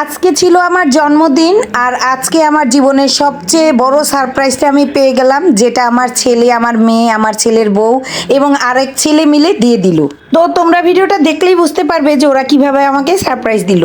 আজকে ছিল আমার জন্মদিন আর আজকে আমার জীবনের সবচেয়ে বড় সারপ্রাইজটা আমি পেয়ে গেলাম, যেটা আমার ছেলে, আমার মেয়ে, আমার ছেলের বউ এবং আরেক ছেলে মিলে দিয়ে দিল। তো তোমরা ভিডিওটা দেখলেই বুঝতে পারবে যে ওরা কীভাবে আমাকে সারপ্রাইজ দিল।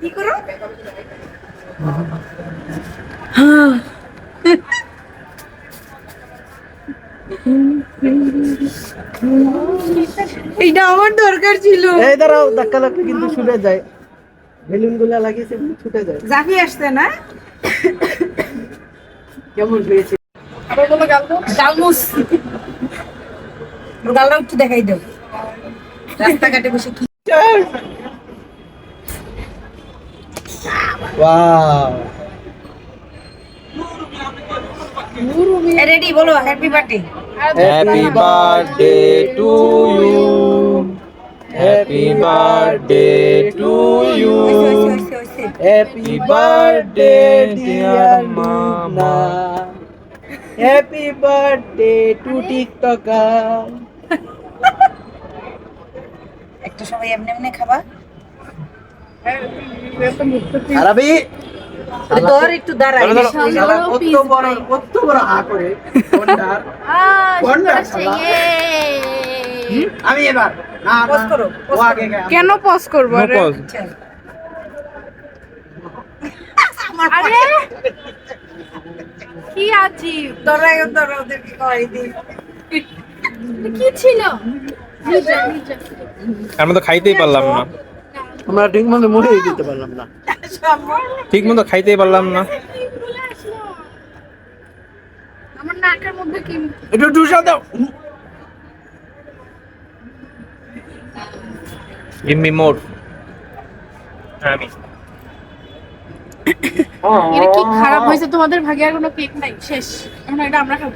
কি করো? এইটা আমার দরকার ছিল। এই দাঁড়াও ধাক্কা লাগলে কিন্তু ছুটে যায়। বেলুনগুলা লাগিয়েছে ছুটে যায়। জাফি আসছে না? কেমন পেয়েছে গালমুস গালটা একটু দেখাই দাও। রাস্তাঘাটে বসে কি ওয়াও রেডি বলো happy birthday happy birthday to you happy birthday to you happy birthday dear মামা হ্যাপি বার্থডে টু টিকটকার একটা সবাই এমনি এমনি খাবা। আরবি? তোর একটু দাঁড়াই কত বড় কত বড় হা করে। কোনটার কোনটা আমি এবার না করো। কেন পজ করব? আরে! কি তোরা দিই। কি ছিল। আমরা তো খাইতেই পারলাম না। আমরা ঠিক মতো মুড়েই দিতে পারলাম না। ঠিক মতো খাইতেই পারলাম না। চলে আমার নাকের মধ্যে কি একটু টুসা দাও। গিভ মি মোর আমি। এটা কি খারাপ হয়েছে? তোমাদের ভাগে আর কোনো কেক নাই? শেষ। এখন এটা আমরা খাব।